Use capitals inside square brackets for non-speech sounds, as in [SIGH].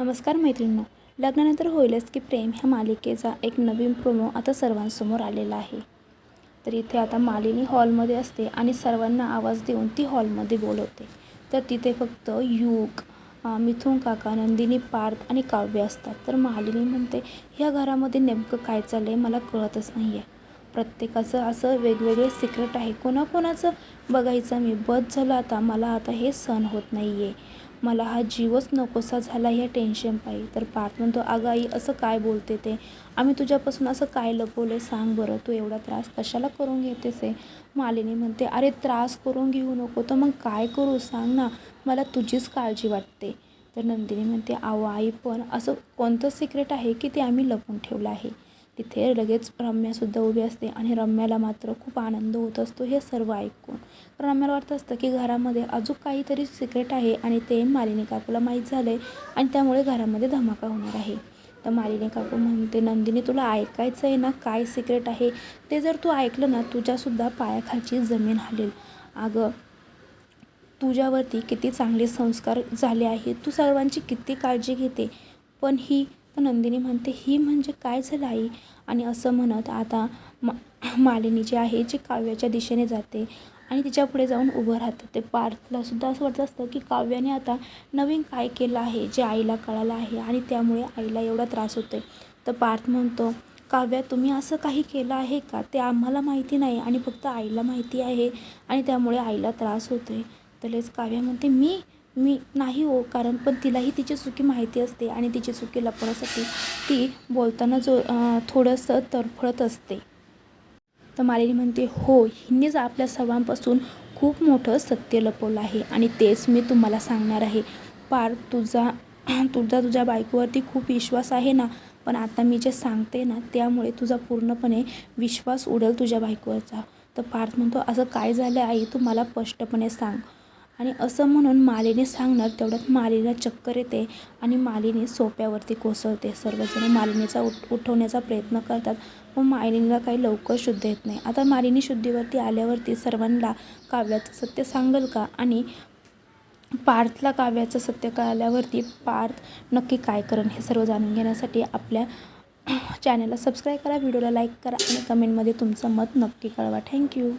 नमस्कार मैत्रिणींनो. लग्नानंतर होईलच की प्रेम ह्या मालिकेचा एक नवीन प्रोमो आता सर्वांसमोर आलेला आहे. तर इथे आता मालिनी हॉलमध्ये असते आणि सर्वांना आवाज देऊन ती हॉलमध्ये बोलवते. तर तिथे फक्त युग मिथुन काका नंदिनी पार्थ आणि काव्य असतात. तर मालिनी म्हणते ह्या घरामध्ये नेमकं काय चाललं आहे मला कळतच नाही आहे प्रत्येकाचं असं वेगवेगळे सिक्रेट आहे. कोणाकोणाचं बघायचं मी. बस झालं आता. मला आता हे सहन होत नाही आहे मला हा जीवच नकोसा झाला ह्या टेन्शन पायी. तर पार्थ म्हणतो अगं आई असं काय बोलते ते? आम्ही तुझ्यापासून असं काय लपवलं सांग बरं तू एवढा त्रास कशाला करून घेतेस आहे मालिनी म्हणते अरे त्रास करून घेऊ नको तर मग काय करू? सांग ना मला तुझीच काळजी वाटते. तर नंदिनी म्हणते आहो आई पण असं कोणतं सिक्रेट आहे की ते आम्ही लपून ठेवलं आहे? तिथे लगेच रम्यासुद्धा उभी असते आणि रम्याला मात्र खूप आनंद होत असतो हे सर्व ऐकून. कारण रम्याला वाटत असतं की घरामध्ये अजून काहीतरी सिक्रेट आहे आणि ते मालिनी काकूला माहीत झालं आहे आणि त्यामुळे घरामध्ये धमाका होणार आहे. तर मालिनी काकू म्हणते नंदिनी तुला ऐकायचं आहे ना काय सिक्रेट आहे? ते जर तू ऐकलं ना तुझ्यासुद्धा पायाखालची जमीन हलेल. अगं तुझ्यावरती किती चांगले संस्कार झाले आहेत. तू सर्वांची किती काळजी घेते पण ही तर नंदिनी म्हणते ही म्हणजे काय झालं आई? आणि असं म्हणत आता मा मालिनी जी आहे जी काव्याच्या दिशेने जाते आणि तिच्या पुढे जाऊन उभं राहतं. ते पार्थला सुद्धा असं वाटत असतं की काव्याने आता नवीन काय केलं आहे जे आईला कळालं आहे आणि त्यामुळे आईला एवढा त्रास होतो आहे तर पार्थ म्हणतो काव्या तुम्ही असं काही केलं आहे का? ते आम्हाला माहिती नाही आणि फक्त आईला माहिती आहे आणि त्यामुळे आईला त्रास होतो आहे तलेच काव्या म्हणते मी मी नाही हो कारण पण तिलाही तिची चुकी माहिती असते आणि तिची चुकी लपवण्यासाठी ती बोलताना जो थोडंसं तरफडत असते. तर मालिनी म्हणते हो हिनेच आपल्या सर्वांपासून खूप मोठं सत्य लपवलं आहे आणि तेच मी तुम्हाला सांगणार आहे. पार तुझा [CLEARS THROAT] तुझा तुझ्या बायकोवरती खूप विश्वास आहे ना पण आता मी जे सांगते ना त्यामुळे तुझा पूर्णपणे विश्वास उडेल तुझ्या बायकोवरचा. तर पार्थ म्हणतो असं काय झालं आई? तू मला स्पष्टपणे सांग. आणि असं म्हणून मालिनी सांगणार तेवढ्यात मालिनीला चक्कर येते आणि मालिनी सोप्यावरती कोसळते. सर्वजण मालिनीचा उठ उठवण्याचा प्रयत्न करतात पण मालिनीला काही लवकर शुद्ध येत नाही. आता मालिनी शुद्धीवरती आल्यावरती सर्वांना काव्याचं सत्य सांगेल का? आणि पार्थला काव्याचं सत्य कळाल्यावरती पार्थ नक्की काय करेन हे सर्व जाणून घेण्यासाठी आपल्या चॅनलला सबस्क्राईब करा व्हिडिओला लाईक करा आणि कमेंटमध्ये तुमचं मत नक्की कळवा. थँक्यू.